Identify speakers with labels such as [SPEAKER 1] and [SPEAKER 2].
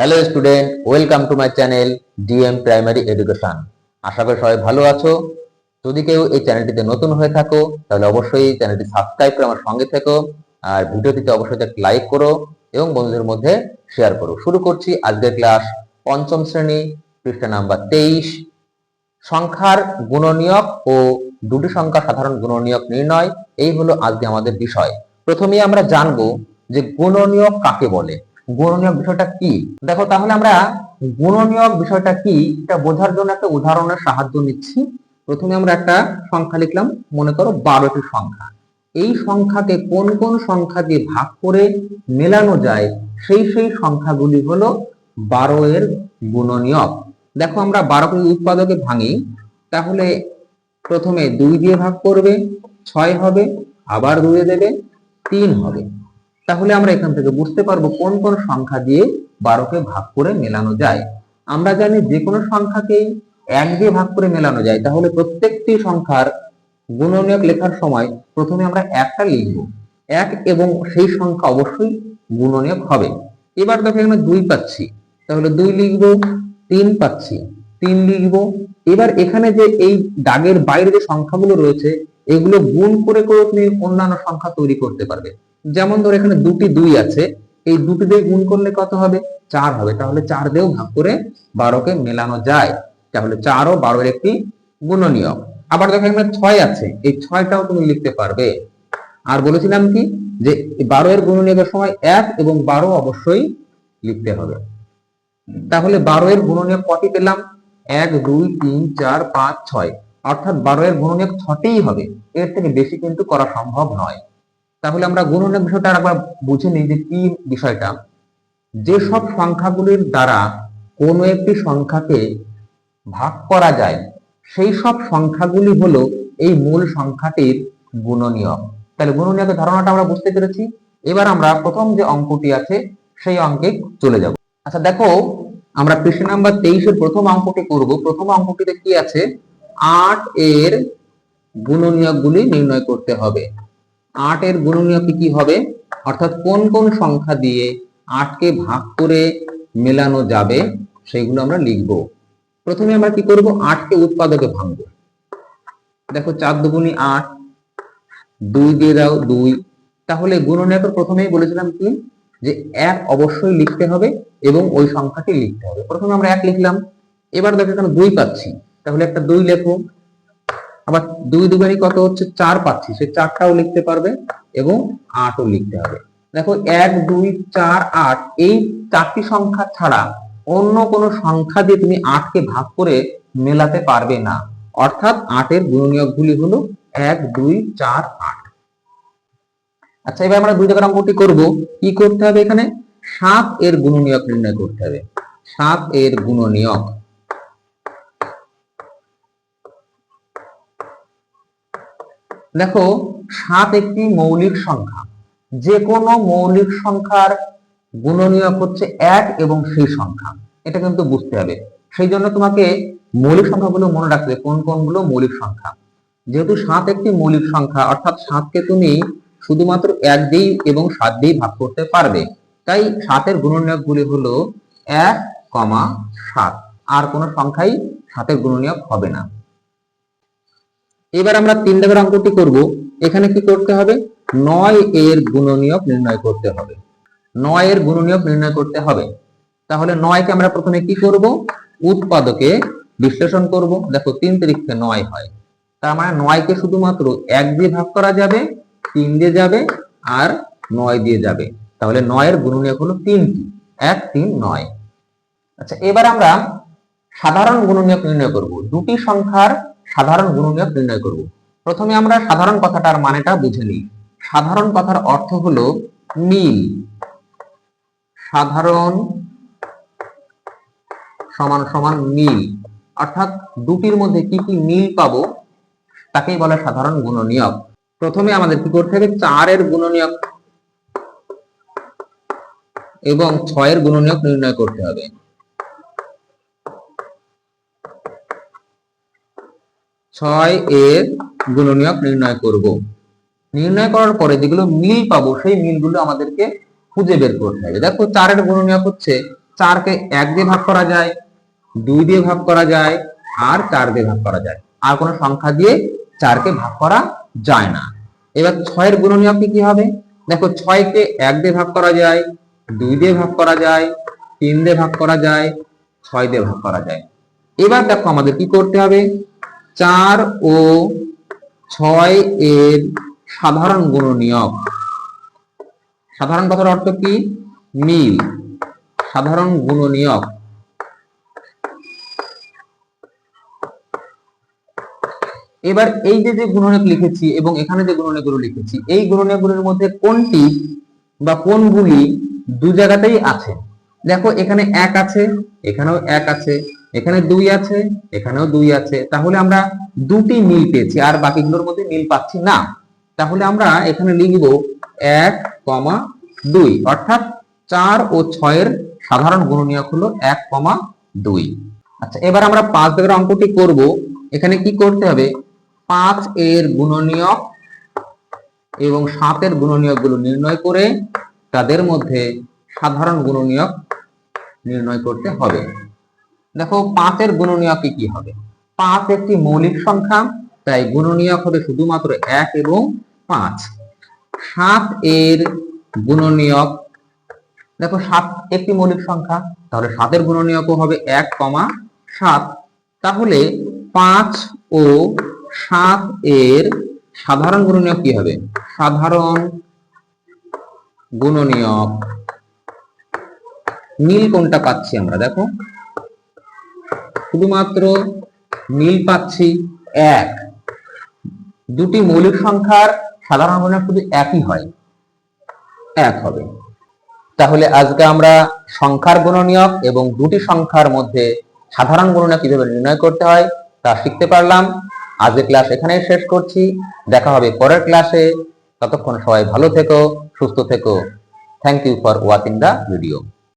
[SPEAKER 1] Hello student, welcome to my channel DM primary education. আশা করি সবাই ভালো আছো। যদি কেউ এই চ্যানেলটিতে নতুন হয়ে থাকো, তাহলে অবশ্যই চ্যানেলটি সাবস্ক্রাইব করে আমার সঙ্গে থেকো, আর ভিডিওটিতে অবশ্যই একটা লাইক করো এবং বন্ধুদের মধ্যে শেয়ার করো। শুরু করছি আজকের ক্লাস পঞ্চম শ্রেণি, পৃষ্ঠা নাম্বার তেইশ। সংখ্যার গুণনীয়ক ও দুটি সংখ্যা সাধারণ গুণনীয়ক নির্ণয়, এই হলো আজকে আমাদের বিষয়। প্রথমেই আমরা জানব যে গুণনীয়ক কাকে বলে। গুণনীয়ক বিষয়টা কি? দেখো, তাহলে আমরা গুণনীয়ক বিষয়টা কি? এটা বোঝার জন্য একটা উদাহরণের সাহায্য নিচ্ছি। প্রথমে আমরা একটা সংখ্যা লিখলাম। মনে করো বারোটি সংখ্যা। এই সংখ্যাকে কোন কোন সংখ্যা দিয়ে ভাগ করে মেলানো যায়? সেই সেই সংখ্যাগুলি হলো বারো এর গুণনীয়ক। দেখো, আমরা বারোটি উৎপাদকে ভাঙি। তাহলে প্রথমে দুই দিয়ে ভাগ করবে, ছয় হবে, আবার দুয়ে দেবে, তিন হবে। তাহলে আমরা এখান থেকে বুঝতে পারব কোন কোন সংখ্যা দিয়ে বারোকে ভাগ করে মেলানো যায়। আমরা জানি যে কোনো সংখ্যাকেই এক দিয়ে ভাগ করে মেলানো যায়। তাহলে প্রত্যেকটি সংখ্যার গুণনীয়ক লেখার সময় প্রথমে আমরা একটা লিখব। এক এবং সেই সংখ্যা অবশ্যই গুণনীয়ক হবে। এবার দেখো এখানে দুই পাচ্ছি। তাহলে দুই লিখব, তিন পাচ্ছি। তিন লিখব। এবার এখানে যে এই দাগের বাইরে যে সংখ্যাগুলো রয়েছে, এগুলো গুণ করে করে তুমি অন্যান্য সংখ্যা তৈরি করতে পারবে। যেমন ধর এখানে দুটি দুই আছে, এই দুটি দিয়ে গুণ করলে কত হবে? চার হবে। তাহলে চার দিয়েও ভাগ করে বারোকে মেলানো যায়। তাহলে চার ও বারোর একটি গুণনীয়ক। আবার দেখো এখানে ছয় আছে। এই ছয়টাও তুমি লিখতে পারবে। আর বলেছিলাম কি? যে বারো এর গুণনীয়কের সময় এক এবং বারো অবশ্যই লিখতে হবে। তাহলে বারো এর গুণনীয়ক কটি পেলাম? এক, দুই, তিন, চার, পাঁচ, ছয়। অর্থাৎ বারো এর গুণনীয়ক ছটেই হবে। এর থেকে বেশি কিন্তু করা সম্ভব নয়। তাহলে আমরা গুণনীয়ক বিষয়টা আরেকবার বুঝে নিই যে কি বিষয়টা। যে সব সংখ্যাগুলির দ্বারা কোনো একটি সংখ্যাকে ভাগ করা যায়, সেই সব সংখ্যাগুলি হলো এই মূল সংখ্যাটির গুণনীয়ক তাহলে গুণনীয়কের ধারণাটা আমরা বুঝতে পেরেছি। এবার আমরা প্রথম যে অঙ্কটি আছে, সেই অঙ্কে চলে যাব। আচ্ছা দেখো, আমরা পৃষ্ঠ নাম্বার তেইশের প্রথম অঙ্কটি করব। প্রথম অঙ্কটিতে কি আছে? আট এর গুণনীয়কগুলি নির্ণয় করতে হবে। আট এর গুণনীয়ক কি হবে? অর্থাৎ কোন কোন সংখ্যা দিয়ে আটকে ভাগ করে মেলানো যাবে, সেগুলো আমরা লিখব। প্রথমে আমরা কি করব? আটকে উৎপাদকে ভাঙবো। দেখো, চার দুগুণী আট, দুই দিয়ে দাও দুই। তাহলে গুণনীয়কের প্রথমেই বলেছিলাম কি? যে এক অবশ্যই লিখতে হবে এবং ওই সংখ্যাটি লিখতে হবে। প্রথমে আমরা এক লিখলাম। এবার দেখো এখানে দুই পাচ্ছি। তাহলে একটা দুই লেখো। আবার দুই দুবারই কত হচ্ছে? চার পাচ্ছি। সে চারটাও লিখতে পারবে এবং আটও লিখতে হবে। দেখো, এক, দুই, চার, আট, এই চারটি সংখ্যা ছাড়া অন্য কোনো সংখ্যা দিয়ে তুমি আটকে ভাগ করে মেলাতে পারবে না। অর্থাৎ আটের গুণনীয়কগুলি হলো এক, দুই, চার, আট। আচ্ছা এবার আমরা দুই জায়গার অঙ্কটি করব। কি করতে হবে এখানে? সাত এর গুণনীয়ক নির্ণয় করতে হবে। সাত এর গুণনীয়ক। দেখো, সাত একটি মৌলিক সংখ্যা। যে কোনো মৌলিক সংখ্যার গুণনীয়ক হচ্ছে এক এবং সেই সংখ্যা। এটা কিন্তু বুঝতে হবে। সেই জন্য তোমাকে মৌলিক সংখ্যাগুলো মনে রাখতে হবে, কোন কোনগুলো মৌলিক সংখ্যা। যেহেতু সাত একটি মৌলিক সংখ্যা, অর্থাৎ সাতকে তুমি শুধুমাত্র এক দিয়েই এবং সাত দিয়েই ভাগ করতে পারবে। তাই সাতের গুণনীয়ক গুলি হলো এক, কমা সাত। আর কোনো সংখ্যাই সাতের গুণনীয়ক হবে না। এবার আমরা তিন দাগের অঙ্কটি করব। এখানে কি করতে হবে? নয় এর গুণনীয়ক নির্ণয় করতে হবে। নয় এর গুণনীয়ক নির্ণয় করতে হবে। তাহলে নয়কে আমরা প্রথমে কি করব? উৎপাদকে বিশ্লেষণ করব। দেখো, তিন তারিখে নয় হয়। তার মানে নয়কে শুধুমাত্র এক দিয়ে ভাগ করা যাবে, তিন দিয়ে যাবে, আর নয় দিয়ে যাবে। তাহলে নয়ের গুণনীয়ক হলো তিনটি। এক, তিন, নয়। আচ্ছা এবার আমরা সাধারণ গুণনীয়ক নির্ণয় করব। দুটি সংখ্যার সাধারণ গুণনীয়ক নির্ণয় করব। প্রথমে আমরা সাধারণ কথাটার মানেটা বুঝে নিই। সাধারণ কথার অর্থ হলো মিল। সাধারণ সমান সমান মিল। অর্থাৎ দুটির মধ্যে কি কি মিল পাবো, তাকেই বলে সাধারণ গুণনীয়ক। প্রথমে আমাদের কি করতে হবে? চারের গুণনীয়ক এবং ছয়ের গুণনীয়ক নির্ণয় করতে হবে। ছয় এর গুণনীয়ক নির্ণয় করব। নির্ণয় করার পরে যেগুলো মিল পাবো, সেই মিলগুলো আমাদেরকে খুঁজে বের করতে হবে। দেখো চারের গুণনীয়ক হচ্ছে চারকে এক দিয়ে ভাগ করা যায়, দুই দিয়ে ভাগ করা যায়, আর চার দিয়ে ভাগ করা যায়। আর কোনো সংখ্যা দিয়ে চারকে ভাগ করা যায় না। এবার ছয়ের গুণনীয়ক কি হবে? দেখো ছয়কে এক দিয়ে ভাগ করা যায়, দুই দিয়ে ভাগ করা যায়, তিন দিয়ে ভাগ করা যায়, ছয় দিয়ে ভাগ করা যায়। এবার দেখো আমাদের কি করতে হবে? চার ও ছয় এর সাধারণ গুণনীয়ক। সাধারণ কথার অর্থ কি? মিল। সাধারণ গুণনীয়ক। এবার এই যে যে গুণনীয়ক লিখেছি এবং এখানে যে গুণনীয়কগুলো লিখেছি, এই গুণনীয়কগুলোর মধ্যে কোনটি বা কোনগুলি দু জায়গাতেই আছে? দেখো, এখানে এক আছে, এখানেও এক আছে এখানে দুই আছে, এখানেও দুই আছে। তাহলে আমরা দুটি মিল পেয়েছি, আর বাকিগুলোর মধ্যে মিল পাচ্ছি না। তাহলে আমরা এখানে লিখব এক, কমা দুই। অর্থাৎ চার ও ছয়ের সাধারণ গুণনীয়ক হলো এক, কমা দুই। আচ্ছা এবার আমরা পাঁচ দাগের অঙ্কটি করব। এখানে কি করতে হবে? পাঁচ এর গুণনীয়ক এবং সাতের গুণনীয়কগুলো নির্ণয় করে তাদের মধ্যে সাধারণ গুণনীয়ক নির্ণয় করতে হবে। দেখো পাঁচের গুণনীয়ক কি হবে? পাঁচ একটি মৌলিক সংখ্যা, তাই গুণনীয়ক হবে শুধুমাত্র এক এবং পাঁচ। সাত এর গুণনীয়ক, দেখো সাত একটি মৌলিক সংখ্যা, তাহলে সাতের গুণনীয়কও হবে এক কমা সাত। তাহলে পাঁচ ও সাত এর সাধারণ গুণনীয়ক কি হবে? সাধারণ গুণনীয়ক। নীল কোনটা পাচ্ছি আমরা? দেখো শুধুমাত্র মিল পাচ্ছি এক। দুটি মৌলিক সংখ্যার সাধারণ গুণনীয়ক শুধু একই হয়। এক হবে। তাহলে আজকে আমরা সংখ্যার গুণনীয়ক এবং দুটি সংখ্যার মধ্যে সাধারণ গুণনীয়ক কীভাবে নির্ণয় করতে হয় তা শিখতে পারলাম। আজকের ক্লাস এখানেই শেষ করছি। দেখা হবে পরের ক্লাসে। ততক্ষণ সবাই ভালো থেকো, সুস্থ থেকো। Thank you for watching the video